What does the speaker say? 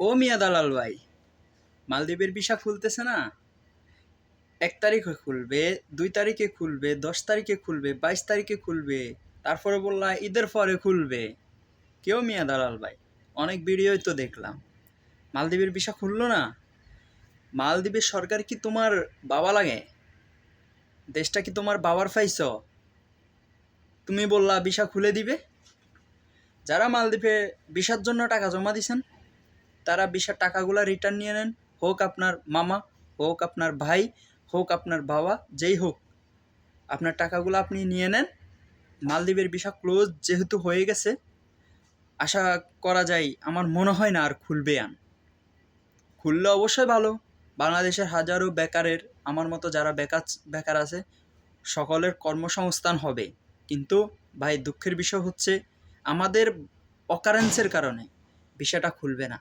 ও মিয়া দালাল ভাই, মালদ্বীপের ভিসা খুলতেছে না? এক তারিখে খুলবে, দুই তারিখে খুলবে, দশ তারিখে খুলবে, বাইশ তারিখে খুলবে, তারপরে বললা ঈদের পরে খুলবে। কেউ মিয়া দালাল ভাই, অনেক ভিডিওই তো দেখলাম। মালদ্বীপের ভিসা খুললো না? মালদ্বীপের সরকার কি তোমার বাবা লাগে? দেশটা কি তোমার বাবার ফাইছ তুমি বললা ভিসা খুলে দিবে। যারা মালদ্বীপে ভিসার জন্য টাকা জমা দিছেন তারা ভিসার টাকাগুলো রিটার্ন নিয়ে নেন। হোক আপনার মামা, হোক আপনার ভাই, হোক আপনার বাবা, যেই হোক, আপনার টাকাগুলো আপনি নিয়ে নেন। মালদ্বীপের ভিসা ক্লোজ যেহেতু হয়ে গেছে, আশা করা যায় আমার মনে হয় না আর খুলবে আন। খুললে অবশ্যই ভালো। বাংলাদেশের হাজারো বেকারের, আমার মতো যারা বেকার বেকার আছে, সকলের কর্মসংস্থান হবে। কিন্তু ভাই, দুঃখের বিষয় হচ্ছে আমাদের অকারেন্সের কারণে বিষয়টা খুলবে না।